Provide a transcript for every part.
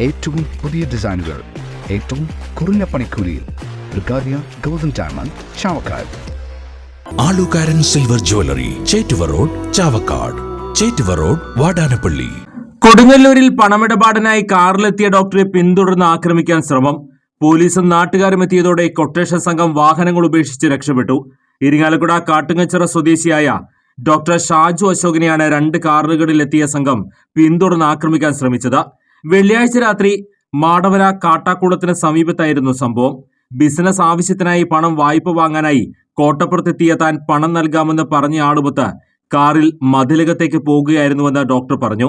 ഏറ്റവും പുതിയ ഡിസൈനുകൾ ഏറ്റവും കുറഞ്ഞ പണിക്കൂലിയിൽ golden diamond Chavakkad. Alukaran silver jewellery Chettuva road Chavakkad. Chettuva road Vadanappally. കൊടുങ്ങല്ലൂരിൽ പണമിടപാടിനായി കാറിലെത്തിയ ഡോക്ടറെ പിന്തുടർന്ന് ആക്രമിക്കാൻ ശ്രമം. പോലീസും നാട്ടുകാരും എത്തിയതോടെ കൊട്ടേഷൻ സംഘം വാഹനങ്ങൾ ഉപേക്ഷിച്ച് രക്ഷപ്പെട്ടു. ഇരിങ്ങാലക്കുട കാട്ടുങ്ങച്ചിറ സ്വദേശിയായ ഡോക്ടർ ഷാജു അശോകിനെയാണ് രണ്ട് കാറുകളിലെത്തിയ സംഘം പിന്തുടർന്ന് ആക്രമിക്കാൻ ശ്രമിച്ചത്. വെള്ളിയാഴ്ച രാത്രി മാടവര കാട്ടാക്കൂടത്തിന് സമീപത്തായിരുന്നു സംഭവം. ബിസിനസ് ആവശ്യത്തിനായി പണം വായ്പ വാങ്ങാനായി കോട്ടപ്പുറത്തെത്തിയ താൻ പണം നൽകാമെന്ന് പറഞ്ഞ ആളുമൊത്ത് കാറിൽ മതിലകത്തേക്ക് പോകുകയായിരുന്നുവെന്ന് ഡോക്ടർ പറഞ്ഞു.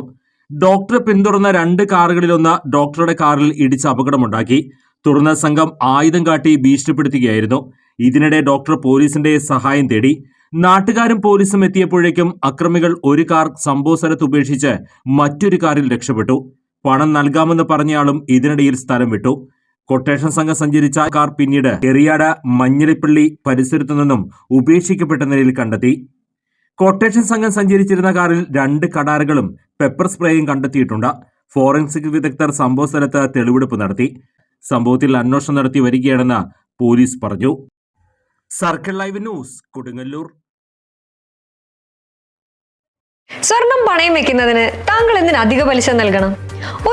ഡോക്ടറെ പിന്തുടർന്ന രണ്ട് കാറുകളിലൊന്ന് ഡോക്ടറുടെ കാറിൽ ഇടിച്ച് അപകടമുണ്ടാക്കി. തുടർന്ന് സംഘം ആയുധം കാട്ടി ഭീഷണിപ്പെടുത്തുകയായിരുന്നു. ഇതിനിടെ ഡോക്ടർ പോലീസിന്റെ സഹായം തേടി. നാട്ടുകാരും പോലീസും എത്തിയപ്പോഴേക്കും അക്രമികൾ ഒരു കാർ സംഭവ സ്ഥലത്ത് ഉപേക്ഷിച്ച് മറ്റൊരു കാറിൽ രക്ഷപ്പെട്ടു. പണം നൽകാമെന്ന് പറഞ്ഞയാളും ഇതിനിടയിൽ സ്ഥലം വിട്ടു. കൊട്ടേഷൻ സംഘം സഞ്ചരിച്ച കാർ പിന്നീട് എറിയാട മഞ്ഞളിപ്പള്ളി പരിസരത്തു നിന്നും ഉപേക്ഷിക്കപ്പെട്ട നിലയിൽ കണ്ടെത്തി. കൊട്ടേഷൻ സംഘം സഞ്ചരിച്ചിരുന്ന കാറിൽ രണ്ട് കടാറുകളും പെപ്പർ സ്പ്രേയും കണ്ടെത്തിയിട്ടുണ്ട്. ഫോറൻസിക് വിദഗ്ധർ സംഭവ സ്ഥലത്ത് തെളിവെടുപ്പ് നടത്തി. സംഭവത്തിൽ അന്വേഷണം നടത്തി വരികയാണെന്ന് പോലീസ് പറഞ്ഞു. Circle live news Kodungallur. സ്വർണം പണയം വെക്കുന്നതിന് താങ്കൾ എന്തിന് അധിക പലിശ നൽകണം?